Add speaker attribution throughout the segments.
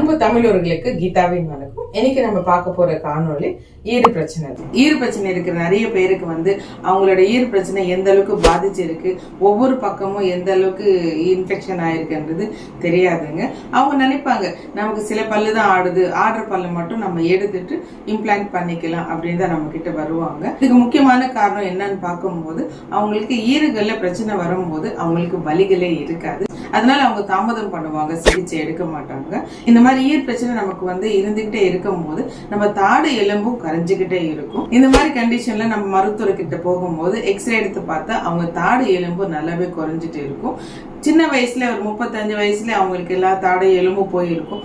Speaker 1: தமிழர்களுக்கு கீதாவின் வணக்கம். இன்னைக்கு நம்ம பார்க்க போற காணொளி ஈறு பிரச்சனை ஈறு பிரச்சனை இருக்கிற நிறைய பேருக்கு வந்து அவங்களோட ஈறு பிரச்சனை எந்த அளவுக்கு பாதிச்சிருக்கு ஒவ்வொரு பக்கமும் எந்த அளவுக்கு இன்ஃபெக்ஷன் ஆயிருக்குன்றது தெரியாதுங்க. அவங்க நினைப்பாங்க நமக்கு சில பல்லு தான் ஆடுது ஆடுற பல்லு மட்டும் நம்ம எடுத்துட்டு இம்ப்ளான்ட் பண்ணிக்கலாம் அப்படின்னு தான் நம்ம கிட்ட வருவாங்க. இதுக்கு முக்கியமான காரணம் என்னன்னு பார்க்கும்போது அவங்களுக்கு ஈறுகளில் பிரச்சனை வரும்போது அவங்களுக்கு வலிகளே இருக்காது. அதனால அவங்க தாமதம் பண்ணுவாங்க சிகிச்சை எடுக்க மாட்டாங்க. இந்த மாதிரி ஈர் பிரச்சனை நமக்கு வந்து இருந்துகிட்டே இருக்கும் போது நம்ம தாடு எலும்பும் கரைஞ்சுக்கிட்டே இருக்கும். இந்த மாதிரி கண்டிஷன்ல நம்ம மருத்துவர்கிட்ட போகும்போது எக்ஸ்ரே எடுத்து பார்த்தா அவங்க தாடு எலும்பு நல்லாவே குறைஞ்சிட்டு இருக்கும். சின்ன வயசுல ஒரு முப்பத்தஞ்சு வயசுல அவங்களுக்கு எல்லா தாடை எலும்பு போயிருக்கும்.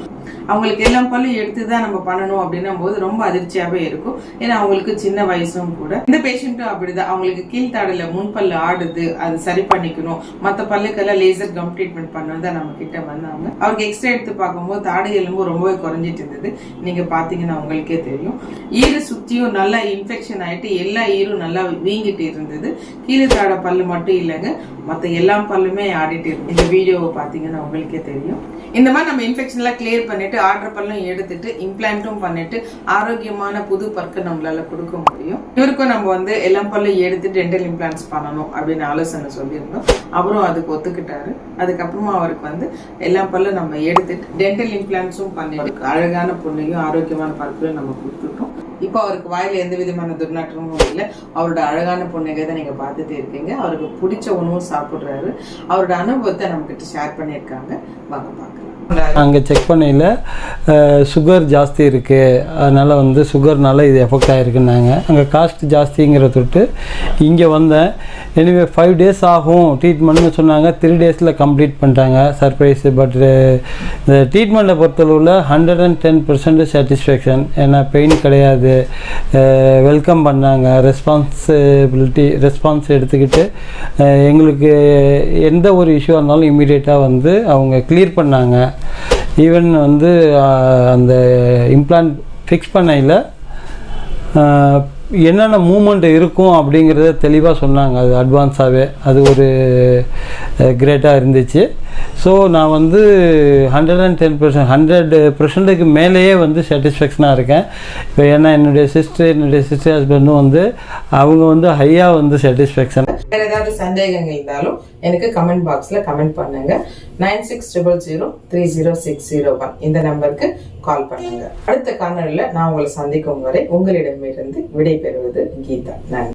Speaker 1: அவங்களுக்கு எல்லாம் பல்லும் எடுத்து தான் நம்ம பண்ணணும் அப்படின்னும் போது ரொம்ப அதிர்ச்சியாகவே இருக்கும். ஏன்னா அவங்களுக்கு சின்ன வயசும் கூட. இந்த பேஷண்ட்டும் அப்படிதான். அவங்களுக்கு கீழ்த்தாடல முன்பல்லு ஆடுது அது சரி பண்ணிக்கணும். மற்ற பல்லுக்கெல்லாம் லேசர் கம் ட்ரீட்மெண்ட் பண்ணணும் தான் நம்ம கிட்ட வந்தாங்க. அவருக்கு எக்ஸ்ரே எடுத்து பார்க்கும்போது தாடை எலும்பு ரொம்பவே குறைஞ்சிட்டு இருந்தது. நீங்க பாத்தீங்கன்னா உங்களுக்கே தெரியும். ஈரு சுத்தியும் நல்லா இன்ஃபெக்ஷன் ஆயிட்டு எல்லா ஈரும் நல்லா வீங்கிட்டு இருந்தது. கீழே தாட பல்லு மட்டும் இல்லைங்க. மற்ற எல்லா பல்லுமே ஆடிட்டு இருக்கு. இந்த வீடியோவை பார்த்தீங்கன்னா உங்களுக்கே தெரியும். இந்த மாதிரி நம்ம இன்ஃபெக்ஷன்லாம் கிளியர் பண்ணிட்டு ஆர்டர் பண்ணலாம் எடுத்துட்டு இம்ப்ளான்ட்டும் பண்ணிட்டு ஆரோக்கியமான புது பற்கை நம்மளால கொடுக்க முடியும். இவருக்கும் நம்ம வந்து எல்லா பல்லும் எடுத்து டென்டல் இம்ப்ளான்ஸ் பண்ணணும் அப்படின்னு ஆலோசனை சொல்லியிருந்தோம். அவரும் அதுக்கு ஒத்துக்கிட்டாரு. அதுக்கப்புறமா அவருக்கு வந்து எல்லா பல்ல நம்ம எடுத்துட்டு டென்டல் இம்ப்ளான்ஸும் பண்ணி அவருக்கு அழகான பொண்ணையும் ஆரோக்கியமான பற்களையும் நம்ம கொடுத்துட்டோம். இப்போ அவருக்கு வாயில எந்த விதமான துர்நாற்றமும் இல்லை. அவரோட அழகான பொண்ணுங்க தான் நீங்க பார்த்துட்டே இருக்கீங்க. அவருக்கு பிடிச்ச உணவும் சாப்பிட்றாரு. அவரோட அனுபவத்தை நம்மகிட்ட ஷேர் பண்ணியிருக்காங்க. வாங்க பார்க்கலாம்.
Speaker 2: அங்கே செக் பண்ணையில் சுகர் ஜாஸ்தி இருக்குது அதனால் வந்து சுகர்னால இது எஃபெக்ட் ஆகிருக்குன்னாங்க அங்கே காஸ்ட் ஜாஸ்திங்கிற தொட்டு இங்கே வந்தேன். எனிவே ஃபைவ் டேஸ் ஆகும். ட்ரீட்மெண்ட்னு சொன்னாங்க. த்ரீ டேஸில் கம்ப்ளீட் பண்ணிட்டாங்க. சர்ப்ரைஸ் பட் இந்த ட்ரீட்மெண்ட்டை பொறுத்தளவில் hundred and ten percent satisfaction ஏன்னா பெயின் கிடையாது. வெல்கம் பண்ணாங்க. ரெஸ்பான்சிபிலிட்டி ரெஸ்பான்ஸ் எடுத்துக்கிட்டு எங்களுக்கு எந்த ஒரு இஷ்யூவாக இருந்தாலும் இமீடியட்டாக வந்து அவங்க கிளியர் பண்ணாங்க. ஈவன் வந்து அந்த இம்ப்ளான்ட் ஃபிக்ஸ் பண்ணையில் என்னென்ன மூமெண்ட் இருக்கும் அப்படிங்கிறத தெளிவாக சொன்னாங்க. அது அட்வான்ஸாகவே அது ஒரு கிரேட்டாக இருந்துச்சு. ஸோ நான் வந்து hundred and ten percent hundred பர்சன்ட்டுக்கு மேலேயே வந்து சாட்டிஸ்ஃபேக்ஷனாக இருக்கேன். இப்போ ஏன்னா என்னுடைய சிஸ்டர் என்னுடைய சிஸ்டர் ஹஸ்பண்டும் வந்து அவங்க வந்து ஹையாக வந்து சாட்டிஸ்ஃபேக்ஷன்
Speaker 1: வேற ஏதாவது சந்தேகங்கள் இருந்தாலும் எனக்கு கமெண்ட் பாக்ஸ்ல கமெண்ட் பண்ணுங்க. Nine six triple zero three zero six zero one இந்த நம்பருக்கு கால் பண்ணுங்க. அடுத்த காணொலியில் நான் உங்களை சந்திக்கும் வரை உங்களிடமிருந்து விடை பெறுவது கீதா. நன்றி.